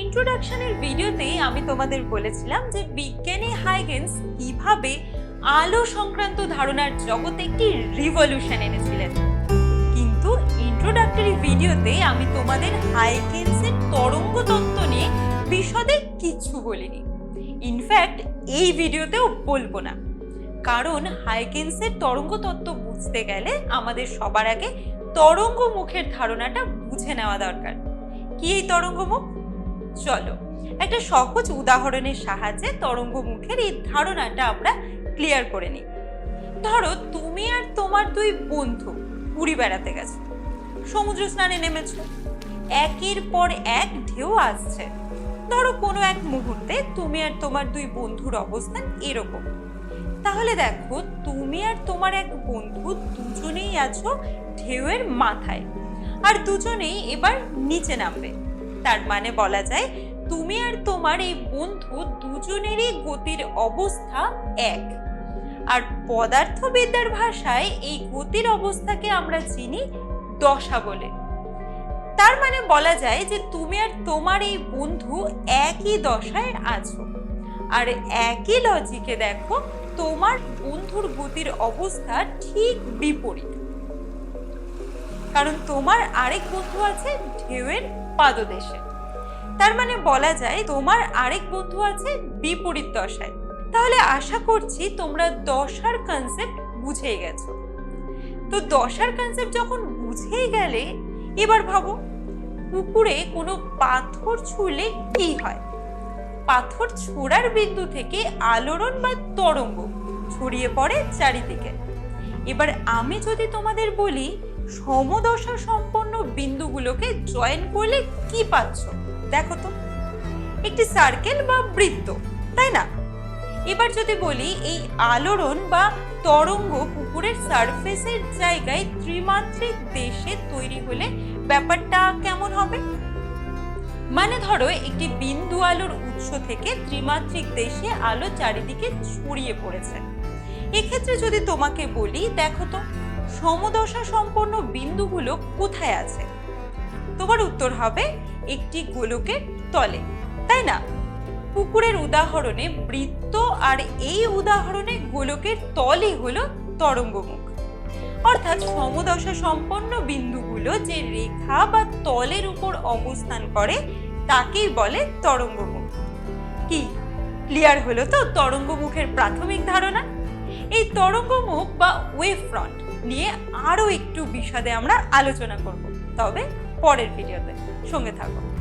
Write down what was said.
ইন্ট্রোডাকশনের ভিডিওতেই আমি তোমাদের বলেছিলাম যে বিজ্ঞানী হাইগেন্স কীভাবে আলো সংক্রান্ত ধারণার জগতে একটি রিভলিউশন এনেছিলেন। ইন্ট্রোডাক্টরি ভিডিওতে আমি তোমাদের হাইগেন্সের তরঙ্গ তত্ত্ব নিয়ে বিশদে কিচ্ছু বলিনি। ইনফ্যাক্ট এই ভিডিওতেও বলব না। কারণ হাইগেন্সের তরঙ্গ তত্ত্ব বুঝতে গেলে আমাদের সবার আগে তরঙ্গ মুখের ধারণাটা বুঝে নেওয়া দরকার। কি এই তরঙ্গ মুখ? চলো, একটা সহজ উদাহরণের সাহায্যে তরঙ্গ মুখের এই ধারণাটা আমরা ক্লিয়ার করে নিই। ধরো, তুমি আর তোমার দুই বন্ধু পুরী বেড়াতে গেছো। সমুদ্র স্নানে নেমেছো। একের পর এক ঢেউ আসছে। ধরো কোনো এক মুহূর্তে তুমি আর তোমার দুই বন্ধুর অবস্থান এরকম। তাহলে দেখো, তুমি আর তোমার এক বন্ধু দুজনেই আছো ঢেউয়ের মাথায়। আর দুজনেই এবার নিচে নামবে। তার মানে বলা যায়, তুমি আর তোমার এই বন্ধু দুজনেরই গতির অবস্থা এক। আর পদার্থবিদ্যার ভাষায় এই গতির অবস্থাকে আমরা চিনি দশা বলে। তার মানে বলা যায় যে তুমি আর তোমার এই বন্ধু একই দশায় আছো। আর একই লজিকে দেখো, তোমার বন্ধুর গতির অবস্থা ঠিক বিপরীত। কারণ তোমার আরেক বন্ধু আছে ঢেউয়ের পাদদেশে। তার মানে বলা যায় তোমার আরেক বন্ধু আছে বিপরীত দশায়। তাহলে আশা করছি তোমরা দশার কনসেপ্ট বুঝে গেছো। তো দশার কনসেপ্ট যখন বুঝেই গেলে, এবার ভাবো, পুকুরে কোনো পাথর ছুঁলে কি হয়? পাথর ছোড়ার বিন্দু থেকে আলোড়ন বা তরঙ্গ ছড়িয়ে পড়ে চারিদিকে। এবার আমি যদি তোমাদের বলি, সমদশা সম্পন্ন বিন্দুগুলোকে জয়েন করলে কি পাচ্ছ? দেখো তো। একটি সার্কেল বা বৃত্ত, তাই না? এবার যদি বলি, এই আলোড়ন বা তরঙ্গ পুকুরের সারফেসের জায়গায় ত্রিমাত্রিক দেশে তৈরি হলে ব্যাপারটা কেমন হবে? মানে ধরো, একটি বিন্দু আলোর উৎস থেকে ত্রিমাত্রিক দেশে আলো চারিদিকে ছড়িয়ে পড়েছে। এক্ষেত্রে যদি তোমাকে বলি, দেখো তো, সমদশা সম্পন্ন বিন্দুগুলো কোথায় আছে? তোমার উত্তর হবে, একটি গোলকের তলে, তাই না? পুকুরের উদাহরণে বৃত্ত আর এই উদাহরণে গোলকের তলই হলো তরঙ্গমুখ। অর্থাৎ সমদশা সম্পন্ন বিন্দুগুলো যে রেখা বা তলের উপর অবস্থান করে, তাকেই বলে তরঙ্গমুখ। কি? ক্লিয়ার হলো তো তরঙ্গমুখের প্রাথমিক ধারণা? এই তরঙ্গমুখ বা ওয়েভ ফ্রন্ট নিয়ে আরও একটু বিশদে আমরা আলোচনা করব। তবে পরের ভিডিওতে সঙ্গে থাকো।